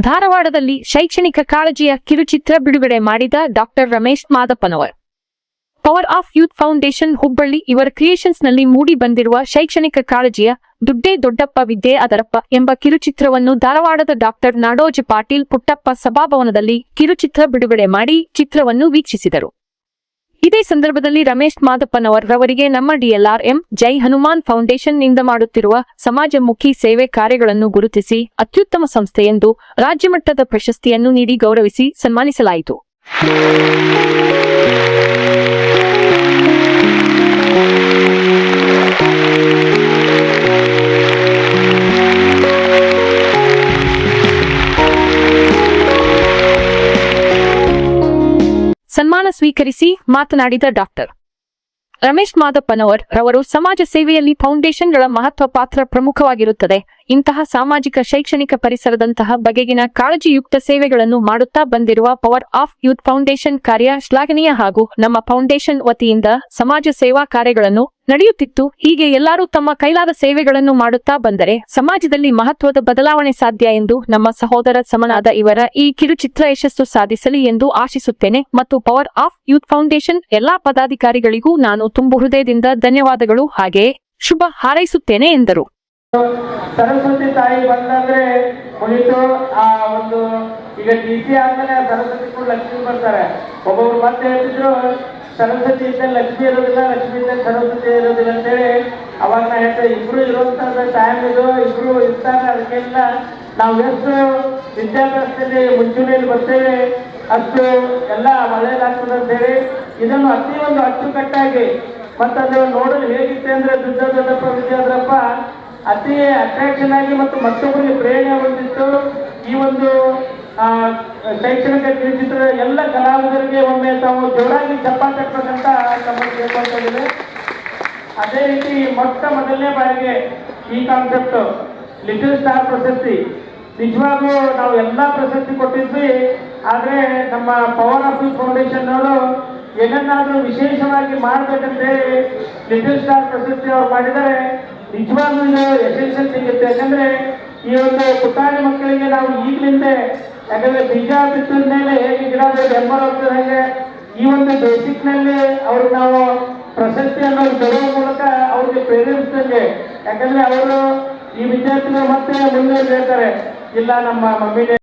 ಧಾರವಾಡದಲ್ಲಿ ಶೈಕ್ಷಣಿಕ ಕಾಳಜಿಯ ಕಿರುಚಿತ್ರ ಬಿಡುಗಡೆ ಮಾಡಿದ doctor Ramesh Madappanavar. Power of youth foundation Hubballi ಇವರ ಕ್ರಿಯೇಷನ್ಸ್ನಲ್ಲಿ ಮೂಡಿ ಬಂದಿರುವ ಶೈಕ್ಷಣಿಕ ಕಾಳಜಿಯ ದುಡ್ಡೇ ದೊಡ್ಡಪ್ಪ ವಿದ್ಯೆ ಅದರಪ್ಪ ಎಂಬ ಕಿರುಚಿತ್ರವನ್ನು ಧಾರವಾಡದ ಡಾಕ್ಟರ್ ನಾಡೋಜಿ ಪಾಟೀಲ್ ಪುಟ್ಟಪ್ಪ ಸಭಾಭವನದಲ್ಲಿ ಕಿರುಚಿತ್ರ ಬಿಡುಗಡೆ ಮಾಡಿ ಚಿತ್ರವನ್ನು ವೀಕ್ಷಿಸಿದರು. ಇದೇ ಸಂದರ್ಭದಲ್ಲಿ ರಮೇಶ್ ಮಾದಪ್ಪನವರ್ ರವರಿಗೆ ನಮ್ಮ ಡಿಎಲ್ಆರ್ ಎಂ ಜೈ ಹನುಮಾನ್ ಫೌಂಡೇಶನ್ನಿಂದ ಮಾಡುತ್ತಿರುವ ಸಮಾಜಮುಖಿ ಸೇವೆ ಕಾರ್ಯಗಳನ್ನು ಗುರುತಿಸಿ ಅತ್ಯುತ್ತಮ ಸಂಸ್ಥೆ ಎಂದು ರಾಜ್ಯಮಟ್ಟದ ಪ್ರಶಸ್ತಿಯನ್ನು ನೀಡಿ ಗೌರವಿಸಿ ಸನ್ಮಾನಿಸಲಾಯಿತು. ಸನ್ಮಾನ ಸ್ವೀಕರಿಸಿ ಮಾತನಾಡಿದ ಡಾಕ್ಟರ್. ರಮೇಶ್ ಮಾದಪ್ಪನವರ್ ರವರು ಸಮಾಜ ಸೇವೆಯಲ್ಲಿ ಫೌಂಡೇಶನ್ಗಳ ಮಹತ್ವ ಪಾತ್ರ ಪ್ರಮುಖವಾಗಿರುತ್ತದೆ. ಇಂತಹ ಸಾಮಾಜಿಕ ಶೈಕ್ಷಣಿಕ ಪರಿಸರದಂತಹ ಬಗೆಗಿನ ಕಾಳಜಿಯುಕ್ತ ಸೇವೆಗಳನ್ನು ಮಾಡುತ್ತಾ ಬಂದಿರುವ ಪವರ್ ಆಫ್ ಯೂತ್ ಫೌಂಡೇಶನ್ ಕಾರ್ಯ ಶ್ಲಾಘನೀಯ ಹಾಗೂ ನಮ್ಮ ಫೌಂಡೇಶನ್ ವತಿಯಿಂದ ಸಮಾಜ ಸೇವಾ ಕಾರ್ಯಗಳನ್ನು ನಡೆಯುತ್ತಿತ್ತು. ಹೀಗೆ ಎಲ್ಲರೂ ತಮ್ಮ ಕೈಲಾದ ಸೇವೆಗಳನ್ನು ಮಾಡುತ್ತಾ ಬಂದರೆ ಸಮಾಜದಲ್ಲಿ ಮಹತ್ವದ ಬದಲಾವಣೆ ಸಾಧ್ಯ ಎಂದು ನಮ್ಮ ಸಹೋದರ ಸಮನಾದ ಇವರ ಈ ಕಿರುಚಿತ್ರ ಯಶಸ್ಸು ಸಾಧಿಸಲಿ ಎಂದು ಆಶಿಸುತ್ತೇನೆ. ಮತ್ತು ಪವರ್ ಆಫ್ ಯೂತ್ ಫೌಂಡೇಶನ್ ಎಲ್ಲಾ ಪದಾಧಿಕಾರಿಗಳಿಗೂ ನಾನು ತುಂಬು ಹೃದಯದಿಂದ ಧನ್ಯವಾದಗಳು. ಹಾಗೆಯೇ ಶುಭ ಹಾರೈಸುತ್ತೇನೆ ಎಂದರು. ಸರಸ್ವತಿ ತಾಯಿ ಬಂದಂದ್ರೆ ಮುಗೀತು ಆ ಒಂದು ಈಗ ಟಿ ಸಿ ಆದ್ಮೇಲೆ ಸರಸ್ವತಿ ಕೂಡ ಲಕ್ಷ್ಮಿ ಬರ್ತಾರೆ. ಒಬ್ಬೊಬ್ರು ಮತ್ತೆ ಹೇಳ್ತಿದ್ರು, ಸರಸ್ವತಿ ಇದ್ದ ಲಕ್ಷ್ಮಿ ಇರೋದಿಲ್ಲ, ಲಕ್ಷ್ಮಿ ಇದ್ದ ಸರಸ್ವತಿ ಇರೋದಿಲ್ಲ ಅಂತೇಳಿ ಅವಾಗ ನಾ ಹೇಳ್ತೇವೆ ಇಬ್ರು ಇರುವಂತ ಟೈಮ್ ಇದು, ಇಬ್ರು ಇರ್ತಾರೆ, ಅದಕ್ಕೆಲ್ಲ ನಾವು ಎಷ್ಟು ವಿದ್ಯಾಭ್ಯಾಸದಲ್ಲಿ ಮುಂಚೂಣಿಯಲ್ಲಿ ಬರ್ತೇವೆ, ಅಷ್ಟು ಎಲ್ಲ ಒಳ್ಳೇದಾಗ್ತದೆ ಅಂತೇಳಿ ಇದನ್ನು ಅತಿ ಒಂದು ಅಚ್ಚುಕಟ್ಟಾಗಿ ಮತ್ತು ಅದು ನೋಡಲು ಹೇಗಿತ್ತೆ ಅಂದ್ರೆ ದುಡ್ಡ ದೊಡ್ಡಪ್ಪ ವಿದ್ಯಾದ್ರಪ್ಪ ಅತಿ ಅಟ್ರಾಕ್ಷನ್ ಆಗಿ ಮತ್ತು ಮತ್ತೊಬ್ಬರಿಗೆ ಪ್ರೇರಣೆ ಹೊಂದಿತ್ತು ಈ ಒಂದು ಶೈಕ್ಷಣಿಕ ಕಿರುಚಿತ್ರ ಎಲ್ಲ ಕಲಾವಿದರಿಗೆ ಒಮ್ಮೆ ತಾವು ಜೋರಾಗಿ ಚಪ್ಪಾಳೆ ತಟ್ಟಬೇಕಂತ ತಮ್ಮಲ್ಲಿ ಕೇಳ್ಕೊಳ್ತಿದ್ದೇವೆ ಅದೇ ರೀತಿ ಮೊಟ್ಟ ಮೊದಲನೇ ಬಾರಿಗೆ ಈ ಕಾನ್ಸೆಪ್ಟ್ ಲಿಟಲ್ ಸ್ಟಾರ್ ಪ್ರಶಸ್ತಿ. ನಿಜವಾಗೂ ನಾವು ಎಲ್ಲ ಪ್ರಶಸ್ತಿ ಕೊಟ್ಟಿದ್ವಿ, ಆದರೆ ನಮ್ಮ ಪವರ್ ಆಫ್ ದಿ ಫೌಂಡೇಶನ್ ಅವರು ಏನನ್ನಾದ್ರೂ ವಿಶೇಷವಾಗಿ ಮಾಡ್ಬೇಕಂತೇಳಿ ಲಿಟಲ್ ಸ್ಟಾರ್ ಪ್ರಶಸ್ತಿ ಅವ್ರು ಮಾಡಿದರೆ ನಿಜವಾಗ್ಲೂ ಯಶಸ್ಸು ಸಿಗುತ್ತೆ. ಯಾಕಂದ್ರೆ ಈ ಒಂದು ಪುಟಾಣಿ ಮಕ್ಕಳಿಗೆ ನಾವು ಈಗಲಿಂದ ಯಾಕಂದ್ರೆ ಬೀಜ ಬಿತ್ತಿದ ಮೇಲೆ ಹೇಗೆ ಗಿಡ ಬೆಂಬಲ ಹೋಗ್ತದೆ ಹಾಗೆ ಈ ಒಂದು ಬೇಸಿಕ್ನಲ್ಲಿ ಅವ್ರಿಗೆ ನಾವು ಪ್ರಶಸ್ತಿ ಅನ್ನೋದು ಮೂಲಕ ಅವ್ರಿಗೆ ಪ್ರೇರೇಪಿಸ್ತಂಗೆ ಯಾಕಂದ್ರೆ ಅವರು ಈ ವಿದ್ಯಾರ್ಥಿಗಳು ಮತ್ತೆ ಮುಂದೆ ಹೇಳ್ತಾರೆ, ಇಲ್ಲ, ನಮ್ಮ ಮಮ್ಮಿನೇ